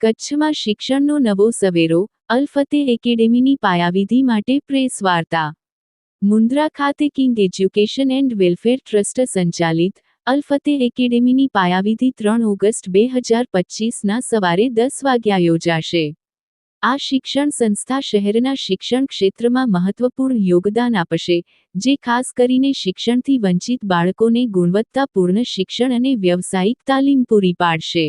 કચ્છમાં શિક્ષણનો નવો સવેરો, અલફતે એકેડેમીની પાયાવિધિ માટે પ્રેસ વાર્તા. મુન્દ્રા ખાતે King Education and Welfare Trust સંચાલિત, અલફતે એકેડેમીની પાયાવિધિ ત્રણ ઓગસ્ટ બે હજાર પચીસના સવારે દસ વાગ્યા યોજાશે. આ શિક્ષણ સંસ્થા શહેરના શિક્ષણ ક્ષેત્રમાં મહત્વપૂર્ણ યોગદાન આપશે, જે ખાસ કરીને શિક્ષણથી વંચિત બાળકોને ગુણવત્તાપૂર્ણ શિક્ષણ અને વ્યવસાયિક તાલીમ પૂરી પાડશે.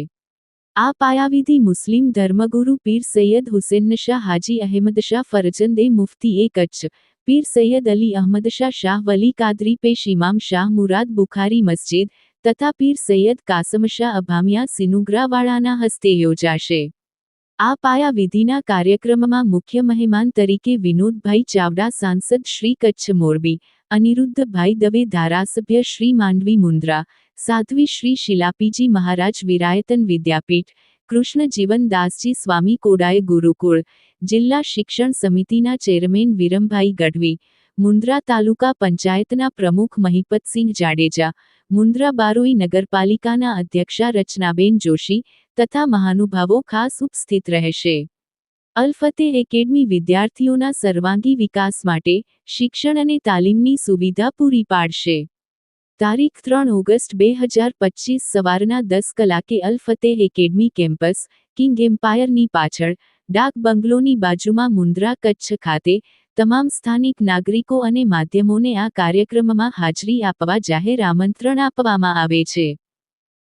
આ પાયાવિધિ મુસ્લિમ ધર્મગુરુ પીર સૈયદ હુસેન શાહ હાજી અહેમદ શાહ ફરજંદે મુફતી એ કચ્છ, પીર સૈયદ અલી અહમદ શાહ શાહ વલી કાદરી પેશ ઇમામ શાહ મુરાદ બુખારી મસ્જિદ તથા પીર સૈયદ કાસમ શાહ અભામિયા સિનુગ્રાવાળાના હસ્તે યોજાશે. આ પાયાવિધિના કાર્યક્રમમાં મુખ્ય મહેમાન તરીકે વિનોદભાઈ ચાવડા, સાંસદ શ્રી કચ્છ મોરબી, અનિરુદ્ધભાઈ દવે, ધારાસભ્ય શ્રી માંડવી મુન્દ્રા, સાધ્વી શ્રી શિલાપીજી મહારાજ, વિરાયતન વિદ્યાપીઠ કૃષ્ણ જીવનદાસજી સ્વામી કોડાય ગુરુકુળ, જિલ્લા શિક્ષણ સમિતિના ચેરમેન વિરમભાઈ ગઢવી, મુન્દ્રા તાલુકા પંચાયતના પ્રમુખ મહિપતસિંહ જાડેજા, મુન્દ્રા બારોઈ નગરપાલિકાના અધ્યક્ષા રચનાબેન જોશી તથા મહાનુભાવો ખાસ ઉપસ્થિત રહેશે. અલફતે એકેડમી વિદ્યાર્થીઓના સર્વાંગી વિકાસ માટે શિક્ષણ અને તાલીમની સુવિધા પૂરી પાડશે. તારીખ ત્રણ ઓગસ્ટ બે હજાર પચીસ સવારના દસ કલાકે Al Fateh academy campus, King એમ્પાયરની પાછળ, ડાક બંગલોની બાજુમાં મુન્દ્રા કચ્છ ખાતે તમામ સ્થાનિક નાગરિકો અને માધ્યમોને આ કાર્યક્રમમાં હાજરી આપવા જાહેર આમંત્રણ આપવામાં આવે છે.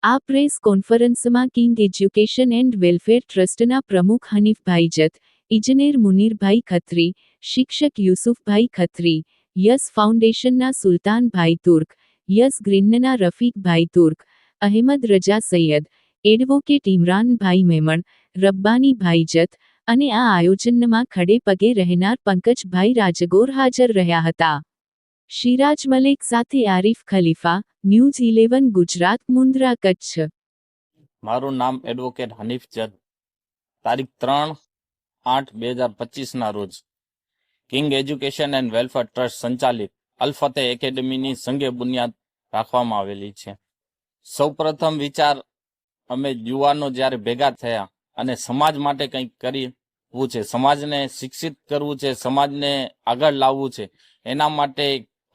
આ પ્રેસ કોન્ફરન્સમાં કિંગ એજ્યુકેશન એન્ડ વેલફેર ટ્રસ્ટના પ્રમુખ હનીફભાઈ જત, ઇજનેર મુનીરભાઈ ખત્રી, શિક્ષક યુસુફભાઈ ખત્રી, યસ ફાઉન્ડેશનના સુલતાનભાઈ તુર્ક, યસ ગ્રીનના રફીકભાઈ તુર્ક, અહેમદ રજા સૈયદ, એડવોકેટ ઇમરાનભાઈ મેમણ, રબ્બાનીભાઈ જત અને આ આયોજનમાં ખડે પગે રહેનાર પંકજભાઈ રાજગોર હાજર રહ્યા હતા. શિરાજ મલિક સાથે આરિફ ખલીફા, ન્યૂઝ ઇલેવન ગુજરાત, મુન્દ્રા, કચ્છ. મારું નામ એડવોકેટ હનીફ જદ તારીખ ત્રણ આઠ બે હજાર પચીસના રોજ. King Education and Welfare Trust સંચાલિત અલફતે એકેડમીની સંગે બુનિયાદ રાખવામાં આવેલી છે. સૌપ્રથમ વિચાર, અમે યુવાનો જ્યારે ભેગા થયા અને સમાજ માટે કંઈક કરવું છે, સમાજને શિક્ષિત કરવું છે, સમાજને આગળ લાવવું છે, એના માટે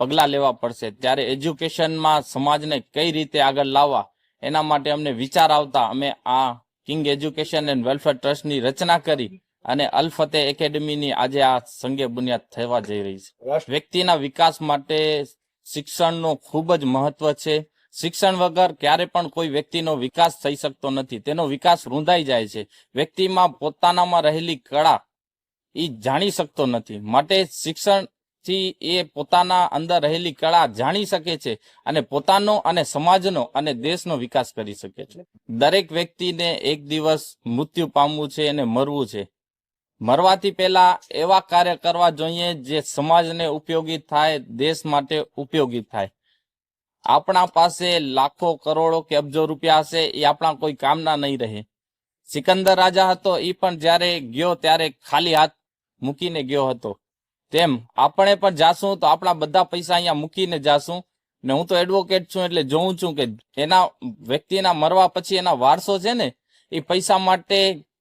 પગલાં લેવા પડશે. ત્યારે એજ્યુકેશનમાં સમાજને કઈ રીતે આગળ લાવવા એના માટે અમને વિચાર આવતા અમે આ કિંગ એજ્યુકેશન એન્ડ વેલફેર ટ્રસ્ટની રચના કરી અને અલફતે એકેડમીની આજે આ સંગે બુનિયાદ થવા જઈ રહી છે. વ્યક્તિના વિકાસ માટે શિક્ષણનો ખૂબ જ મહત્વ છે. શિક્ષણ વગર ક્યારે પણ કોઈ વ્યક્તિનો વિકાસ થઈ શકતો નથી. તેનો વિકાસ રૂંધાઈ જાય છે. વ્યક્તિમાં પોતાનામાં રહેલી કળા એ જાણી શકતો નથી. માટે શિક્ષણથી એ પોતાના અંદર રહેલી કળા જાણી શકે છે અને પોતાનો અને સમાજનો અને દેશનો વિકાસ કરી શકે છે. દરેક વ્યક્તિને એક દિવસ મૃત્યુ પામવું છે અને મરવું છે. મરવાથી પહેલા એવા કાર્ય કરવા જોઈએ જે સમાજને ઉપયોગી થાય, દેશ માટે ઉપયોગી થાય. આપણા પાસે લાખો કરોડો કે અબજો રૂપિયા હશે, એ આપણા કોઈ કામના નહીં રહે. સિકંદર રાજા હતો એ પણ જ્યારે ગયો ત્યારે ખાલી હાથ મૂકીને ગયો હતો. તેમ આપણે પણ જાશું તો આપણા બધા પૈસા અહીંયા મૂકીને જાશું. ને હું તો એડવોકેટ છું એટલે જોઉં છું કે એના વ્યક્તિના મરવા પછી એના વારસો છે ને, એ પૈસા માટે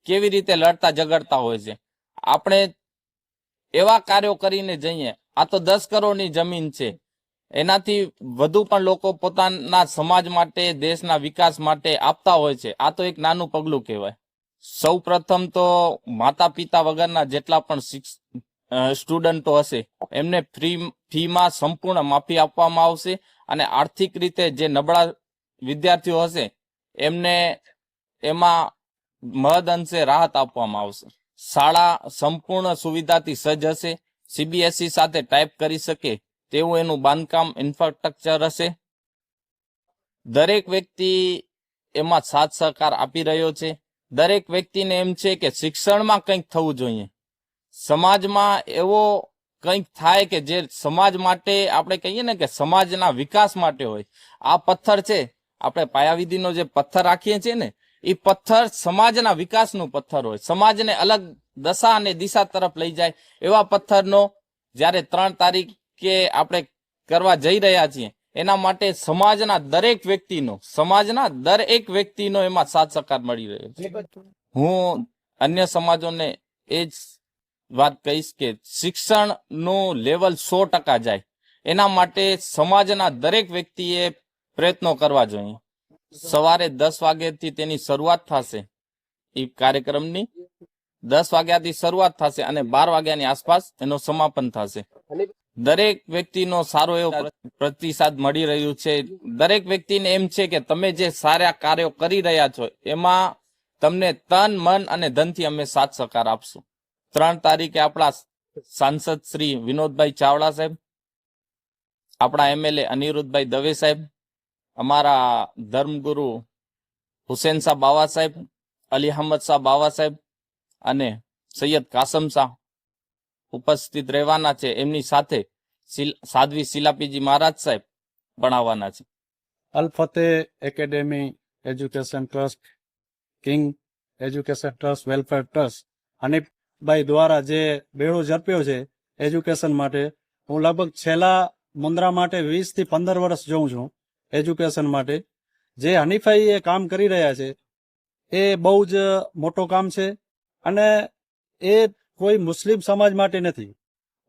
કેવી રીતે લડતા ઝઘડતા હોય છે. આપણે એવા કાર્યો કરીને જઈએ. આ તો દસ કરોડની જમીન છે. એનાથી વધુ પણ લોકો પોતાના સમાજ માટે, દેશના વિકાસ માટે આપતા હોય છે. આ તો એક નાનું પગલું કહેવાય. સૌ પ્રથમ તો માતા પિતા વગરના જેટલા પણ સ્ટુડન્ટો હશે. એમને ફ્રી ફીમાં સંપૂર્ણ માફી આપવામાં આવશે અને આર્થિક રીતે જે નબળા વિદ્યાર્થીઓ હશે, એમને એમાં મહદ અંશે રાહત આપવામાં આવશે. શાળા સંપૂર્ણ સુવિધાથી સજ્જ હશે. સીબીએસઈ સાથે ટાઈપ કરી શકે તેવું એનું બાંધકામ ઇન્ફ્રાસ્ટ્રક્ચર હશે. દરેક વ્યક્તિ એમાં સાથ સહકાર આપી રહ્યો છે. દરેક વ્યક્તિને એમ છે કે શિક્ષણમાં કંઈક થવું જોઈએ. સમાજમાં એવો કંઈક થાય કે જે સમાજ માટે આપણે કહીએ ને કે સમાજના વિકાસ માટે હોય. આ પથ્થર છે. આપણે પાયાવિધિનો જે પથ્થર રાખીએ છીએ ને એ પથ્થર સમાજના વિકાસનું પથ્થર હોય. સમાજને અલગ દશા અને દિશા તરફ લઈ જાય એવા પથ્થરનો જ્યારે ત્રણ તારીખે આપણે કરવા જઈ રહ્યા છીએ એના માટે સમાજના દરેક વ્યક્તિનો સમાજના દરેક વ્યક્તિનો એમાં સાથ સહકાર મળી રહ્યો છે. હું અન્ય સમાજોને એ જ વાત કહીશ કે શિક્ષણનું લેવલ સો ટકા જાય. એના માટે સમાજના દરેક વ્યક્તિએ પ્રયત્નો કરવા જોઈએ. સવારે દસ વાગ્યાથી તેની શરૂઆત થશે એ કાર્યક્રમની. દસ વાગ્યાથી શરૂઆત થશે અને બાર વાગ્યાની આસપાસ એનું સમાપન થશે. દરેક વ્યક્તિનો સારો એવો પ્રતિસાદ મળી રહ્યું છે. દરેક વ્યક્તિને એમ છે કે તમે જે સારા કાર્યો કરી રહ્યા છો એમાં તમને તન મન અને ધનથી અમે સાથ સહકાર આપશું. ત્રણ તારીખે આપણા સાંસદ શ્રી વિનોદભાઈ ચાવડા સાહેબ, આપણા એમએલએ અનિરુદ્ધભાઈ દવે સાહેબ, અમારા ધર્મગુરુ હુસેન શાહ બાવા સાહેબ, અલી અહમદ શાહ બાવા સાહેબ અને સૈયદ કાસમ શાહ ઉપસ્થિત રહેવાના છે. એમની સાથે સાધ્વી શિલાપીજી મહારાજ સાહેબ ભણાવવાના છે. Al Fateh Academy Education Trust, King Education Trust, Welfare Trust Hanifbhai દ્વારા જે બેડો ઝડપ્યો છે એજ્યુકેશન માટે, હું લગભગ છેલ્લા મુન્દ્રા માટે વીસથી પંદર વર્ષ જોઉં છું એજ્યુકેશન માટે. જે હનીફભાઈ એ કામ કરી રહ્યા છે, એ બહુ જ મોટું કામ છે અને એ કોઈ મુસ્લિમ સમાજ માટે નથી.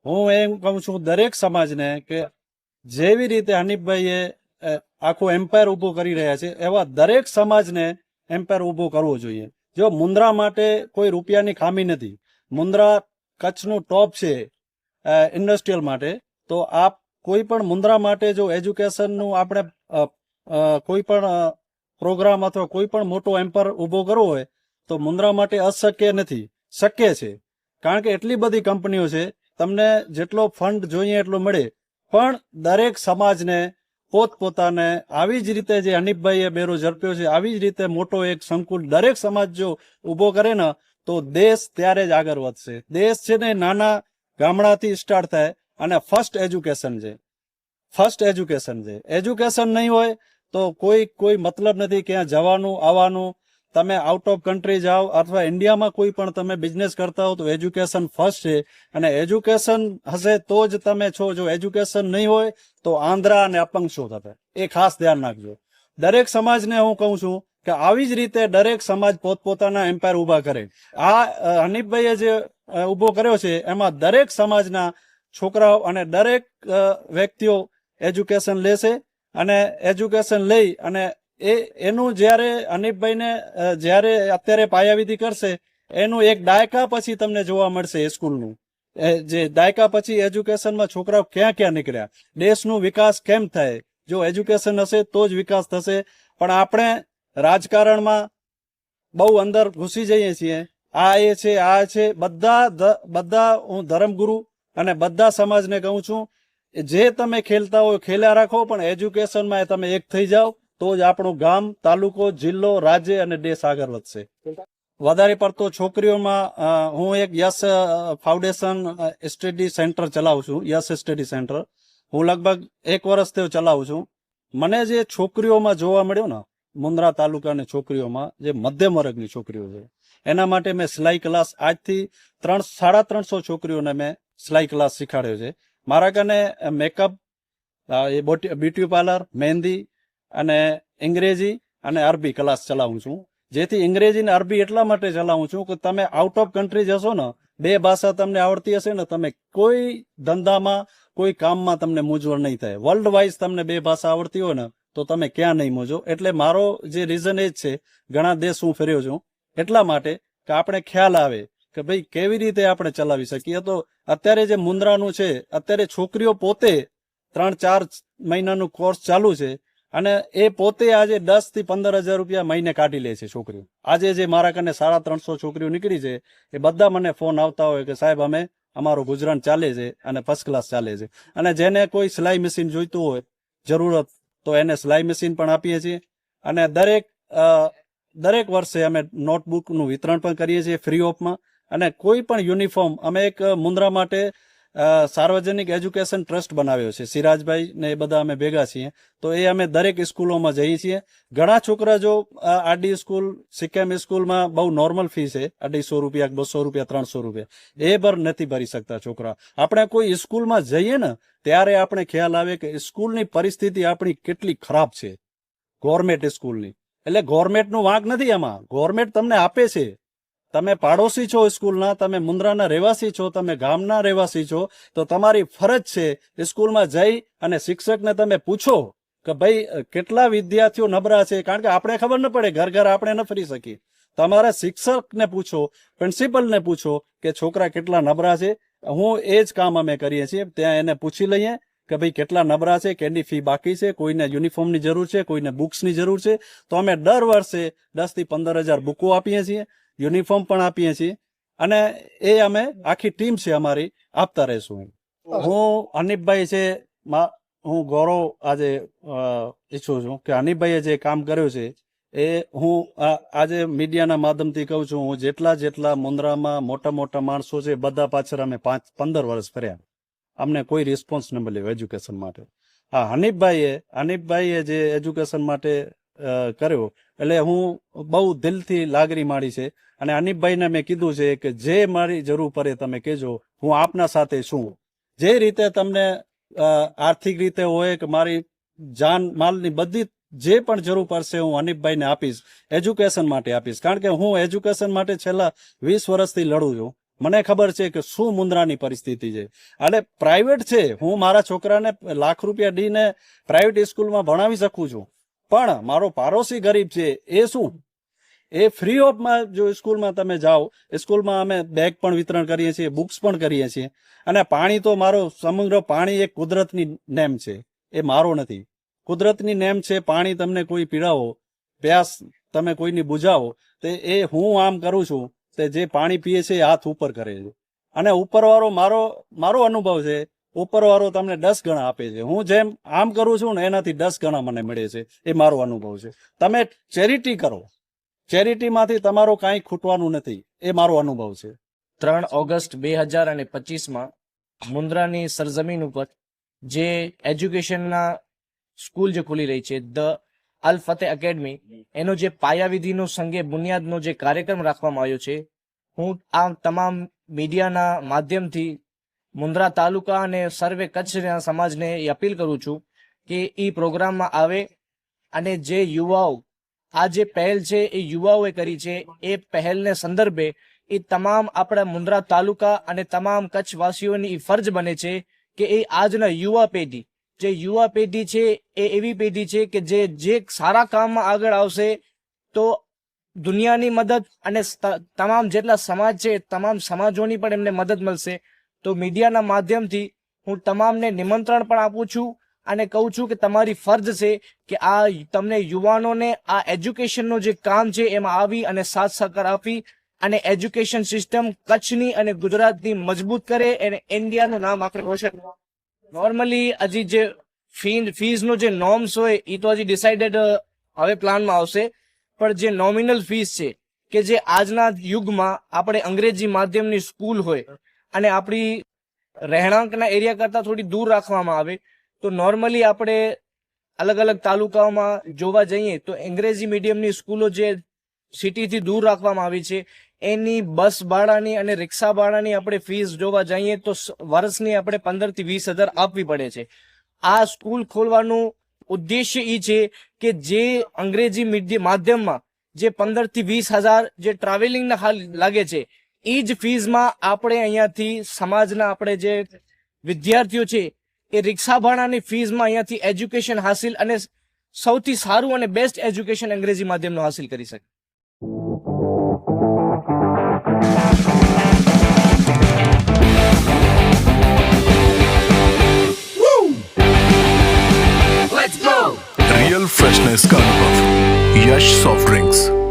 હું એમ કહું છું દરેક સમાજને કે જેવી રીતે હનીફભાઈએ આખું એમ્પાયર ઊભું કરી રહ્યા છે, એવા દરેક સમાજને એમ્પાયર ઊભું કરવો જોઈએ. જો મુન્દ્રા માટે કોઈ રૂપિયાની ખામી નથી મુન્દ્રા કચ્છનું ટોપ છે ઇન્ડસ્ટ્રીયલ માટે. તો આપ કોઈ પણ મુન્દ્રા માટે જો એજ્યુકેશનનું આપણે કોઈ પણ પ્રોગ્રામ અથવા કોઈ પણ મોટો એમ્પર ઊભો કરવો હોય, તો મુન્દ્રા માટે અશક્ય નથી. શક્ય છે. કારણ કે એટલી બધી કંપનીઓ છે, તમને જેટલો ફંડ જોઈએ એટલો મળે. પણ દરેક સમાજને પોતપોતાને આવી જ રીતે જે હનીફભાઈએ બેરો ઝડપ્યો છે, આવી જ રીતે મોટો એક સંકુલ દરેક સમાજ જો ઊભો કરે ને તો દેશ ત્યારે જ આગળ વધશે. દેશ છે ને નાના ગામડાથી સ્ટાર્ટ થાય અને ફર્સ્ટ એજ્યુકેશન છે. ફર્સ્ટ એજ્યુકેશન છે. એજ્યુકેશન નહીં હોય તો કોઈ કોઈ મતલબ નથી ક્યાં જવાનું, આવવાનું. તમે આઉટ ઓફ કન્ટ્રી જાઓ અથવા ઇન્ડિયામાં કોઈ પણ તમે બિઝનેસ કરતા હો તો એજ્યુકેશન ફર્સ્ટ છે. અને એજ્યુકેશન હશે તો જ તમે છો. જો એજ્યુકેશન નહીં હોય તો આંધ્રા અને અપંગ શું થશે? એ ખાસ ધ્યાન રાખજો. દરેક સમાજને હું કહું છું કે આવી જ રીતે દરેક સમાજ પોતપોતાના એમ્પાયર ઊભા કરે. આ હનીફભાઈએ જે ઊભો કર્યો છે, એમાં દરેક સમાજના છોકરાઓ અને દરેક વ્યક્તિઓ એજ્યુકેશન લેશે અને એજ્યુકેશન લઈ અને એ, એનું જ્યારે હનીફભાઈને જ્યારે અત્યારે પાયાવિધિ કરશે, એનું એક દાયકા પછી તમને જોવા મળશે એ સ્કૂલનું. જે દાયકા પછી એજ્યુકેશનમાં છોકરાઓ ક્યાં ક્યાં નીકળ્યા? દેશનું વિકાસ કેમ થાય? જો એજ્યુકેશન હશે તો જ વિકાસ થશે. પણ આપણે રાજકારણમાં બહુ અંદર ઘૂસી જઈએ છીએ. આ એ છે, આ છે, બધા બધા હું ધર્મગુરુ અને બધા સમાજને કહું છું, જે તમે ખેલતા હોય ખેલ્યા રાખો, પણ એજ્યુકેશનમાં તમે એક થઈ જાઓ, તો જ આપણું ગામ, તાલુકો, જિલ્લો, રાજ્ય અને દેશ આગળ વધશે. વધારે પડતો છોકરીઓમાં હું એક યસ ફાઉન્ડેશન સ્ટડી સેન્ટર ચલાવું છું યસ સ્ટડી સેન્ટર. હું લગભગ એક વર્ષથી ચલાવું છું. મને જે છોકરીઓમાં જોવા મળ્યો ને મુન્દ્રા તાલુકાની છોકરીઓમાં, જે મધ્યમ વર્ગની છોકરીઓ છે. એના માટે મેં સિલાઈ ક્લાસ આજથી ત્રણ, સાડા ત્રણસો છોકરીઓને મેં સિલાઈ ક્લાસ શીખાડ્યો છે. મારા કને મેકઅપ એ બ્યુટી પાર્લર, મહેંદી અને અંગ્રેજી અને અરબી ક્લાસ ચલાવું છું. જેથી અંગ્રેજી ને અરબી એટલા માટે ચલાવું છું કે તમે આઉટ ઓફ કન્ટ્રી જશો ને, બે ભાષા તમને આવડતી હશે ને, તમે કોઈ ધંધામાં, કોઈ કામમાં તમને મૂંઝવણ નહીં થાય. વર્લ્ડ વાઇઝ તમને બે ભાષા આવડતી હોય ને તો તમે ક્યાં નહીં મોજો? એટલે મારો જે રીઝન એ જ છે, ઘણા દેશ હું ફેર્યો છું, એટલા માટે કે આપણે ખ્યાલ આવે કે ભાઈ કેવી રીતે આપણે ચલાવી શકીએ. તો અત્યારે જે મુન્દ્રાનું છે, અત્યારે છોકરીઓ પોતે ત્રણ, ચાર મહિનાનું કોર્સ ચાલુ છે અને એ પોતે આજે દસથી પંદર હજાર રૂપિયા મહિને કાઢી લે છે છોકરીઓ. આજે જે મારા કને સાડા ત્રણસો છોકરીઓ નીકળી છે, એ બધા મને ફોન આવતા હોય કે સાહેબ, અમે અમારું ગુજરાન ચાલે છે અને ફર્સ્ટ ક્લાસ ચાલે છે. અને જેને કોઈ સિલાઈ મશીન જોઈતું હોય, જરૂરત તો એને સિલાઈ મશીન પણ આપીએ છીએ. અને દરેક દરેક વર્ષે અમે નોટબુકનું વિતરણ પણ કરીએ છીએ ફ્રી ઓફમાં. અને કોઈ પણ યુનિફોર્મ, અમે એક મુન્દ્રા માટે સાર્વજનિક એજ્યુકેશન ટ્રસ્ટ બનાવ્યો છે. સિરાજભાઈ ને એ બધા અમે ભેગા છીએ. તો એ અમે દરેક સ્કૂલોમાં જઈએ છીએ. ઘણા છોકરા જો આરડી સ્કૂલ, સિક્કેમ સ્કૂલમાં બહુ નોર્મલ ફી છે. અઢીસો રૂપિયા, બસો રૂપિયા, ત્રણસો રૂપિયા. એ પર નથી ભરી શકતા છોકરા. આપણે કોઈ સ્કૂલમાં જઈએ ને, ત્યારે આપણે ખ્યાલ આવે કે સ્કૂલની પરિસ્થિતિ આપણી કેટલી ખરાબ છે. ગવર્મેન્ટ સ્કૂલની. એટલે ગવર્મેન્ટનું વાંક નથી એમાં ગવર્મેન્ટ તમને આપે છે. તમે પાડોશી છો સ્કૂલના, તમે મુન્દ્રાના રહેવાસી છો, તમે ગામના રહેવાસી છો, તો તમારી ફરજ છે સ્કૂલમાં જઈ અને શિક્ષકને તમે પૂછો કે ભાઈ કેટલા વિદ્યાર્થીઓ નબળા છે? કારણ કે આપણે ખબર ન પડે, ઘર ઘર આપણે ન ફરી શકીએ. તમારે શિક્ષકને પૂછો, પ્રિન્સિપલને પૂછો કે છોકરા કેટલા નબળા છે? હું એ જ કામ અમે કરીએ છીએ. ત્યાં એને પૂછી લઈએ કે ભાઈ, કેટલા નબળા છે, કેની ફી બાકી છે, કોઈને યુનિફોર્મની જરૂર છે, કોઈને બુક્સની જરૂર છે. તો અમે દર વર્ષે દસથી પંદર હજાર બુકો આપીએ છીએ. યુનિફોર્મ પણ આપીએ છીએ અને એ અમે આખી ટીમ છે અમારી આપતા રહીશું હું અનિપભાઈ છે હું ગૌરવ આજે ઈચ્છું છું કે અનિપભાઈએ જે કામ કર્યું છે એ હું આજે મીડિયાના માધ્યમથી કહું છું હું જેટલા જેટલા મુન્દ્રામાં મોટા મોટા માણસો છે બધા પાછળ અમે પાંચ પંદર વર્ષ ફર્યા. અમને કોઈ રિસ્પોન્સ ન મળ્યો એજ્યુકેશન માટે. હા હનીફભાઈએ હનીફભાઈએ જે એજ્યુકેશન માટે કર્યો એટલે હું બહુ દિલથી લાગણી માડી છે. અને અનિપભાઈને મેં કીધું છે કે જે મારી જરૂર પડે તમે કહેજો, હું આપના સાથે છું. જે રીતે તમને આર્થિક રીતે હોય કે મારી જાન માલની બધી જે પણ જરૂર પડશે હું અનિપભાઈને આપીશ, એજ્યુકેશન માટે આપીશ. કારણ કે હું એજ્યુકેશન માટે છેલ્લા વીસ વર્ષથી લડું છું. મને ખબર છે કે શું મુંદ્રાની પરિસ્થિતિ છે. અને પ્રાઇવેટ છે. હું મારા છોકરાને લાખ રૂપિયા દઈને પ્રાઇવેટ સ્કૂલમાં ભણાવી શકું છું. પણ મારો પાડોશી ગરીબ છે, એ શું? એ ફ્રી ઓફમાં જો સ્કૂલમાં તમે જાઓ સ્કૂલમાં અમે બેગ પણ વિતરણ કરીએ છીએ બુક્સ પણ કરીએ છીએ. અને પાણી તો મારો સમગ્ર પાણી એક કુદરતની નેમ છે, એ મારો નથી. કુદરતની નેમ છે, પાણી તમને કોઈ પીડાવો, પ્યાસ તમે કોઈની બુજાવો, તો એ હું આમ કરું છું, તે જે પાણી પીએ છે એ હાથ ઉપર કરે છે. અને ઉપરવાળો મારો મારો અનુભવ છે ઉપરવાળો તમને દસ ગણા આપે છે. હું જેમ આમ કરું છું ને, એનાથી દસ ગણા મને મળે છે. એ મારો અનુભવ છે. તમે ચેરિટી કરો. ચેરિટીમાંથી તમારો કાંઈ ખૂટવાનું નથી. એ મારો અનુભવ છે. ત્રણ ઓગસ્ટ બે હજાર અને પચીસમાં મુન્દ્રાની સરજમીન ઉપર જે એજ્યુકેશનના સ્કૂલ જે ખુલી રહી છે, ધ અલ ફતેહ એકેડમી, એનો જે પાયાવિધિનો સંગે બુનિયાદનો જે કાર્યક્રમ રાખવામાં આવ્યો છે, હું આ તમામ મીડિયાના માધ્યમથી મુન્દ્રા તાલુકા અને સર્વે કચ્છના સમાજને એ અપીલ કરું છું કે એ પ્રોગ્રામમાં આવે અને જે યુવાઓ, આ જે પહેલ છે એ યુવાઓએ કરી છે, એ પહેલને સંદર્ભે એ તમામ આપણા મુન્દ્રા તાલુકા અને તમામ કચ્છવાસીઓની એ ફરજ બને છે કે એ આજના યુવા પેઢી, જે યુવા પેઢી છે એ એવી પેઢી છે કે જે જે સારા કામમાં આગળ આવશે તો દુનિયાની મદદ અને તમામ જેટલા સમાજ છે તમામ સમાજોની પણ એમને મદદ મળશે. તો મીડિયાના માધ્યમથી હું તમામને નિમંત્રણ પણ આપું છું અને કહું છું કે તમારી ફરજ છે કે આ તમને યુવાનોને આ એજ્યુકેશનનું જે કામ છે એમાં આવી અને સાથ સહકાર આપી અને એજ્યુકેશન સિસ્ટમ કચ્છની અને ગુજરાતની મજબૂત કરે અને ઇન્ડિયાનું નામ આપણે રોશન નોર્મલી હજી જે ફી ફીઝનો જે નોર્મ્સ હોય એ તો હજી ડિસાઇડેડ હવે પ્લાનમાં આવશે. પણ જે નોમિનલ ફીસ છે કે જે આજના યુગમાં આપણે અંગ્રેજી માધ્યમની સ્કૂલ હોય અને આપણી રહેણાંકના એરિયા કરતાં થોડી દૂર રાખવામાં આવે, તો નોર્મલી આપણે અલગ અલગ તાલુકાઓમાં જોવા જઈએ, તો અંગ્રેજી મીડિયમની સ્કૂલો જે સિટીથી દૂર રાખવામાં આવી છે, એની બસ ભાડાની અને રિક્ષા ભાડાની આપણે ફીસ જોવા જઈએ, તો વર્ષની આપણે પંદરથી વીસ હજાર આપવી પડે છે. આ સ્કૂલ ખોલવાનું ઉદ્દેશ્ય એ છે કે જે અંગ્રેજી માધ્યમમાં જે પંદરથી વીસ હજાર જે ટ્રાવેલિંગના હાલ લાગે છે એ જ ફીઝમાં આપણે અહીંયાથી સમાજના આપણે જે વિદ્યાર્થીઓ છે એ રિક્ષા ભાડાની ફીઝમાં અહીંયાથી એજ્યુકેશન હાસિલ અને સૌથી સારું અને બેસ્ટ એજ્યુકેશન અંગ્રેજી માધ્યમનું હાસિલ કરી શકે रियल फ्रेशनेस का अनुभव यश सॉफ्ट ड्रिंक्स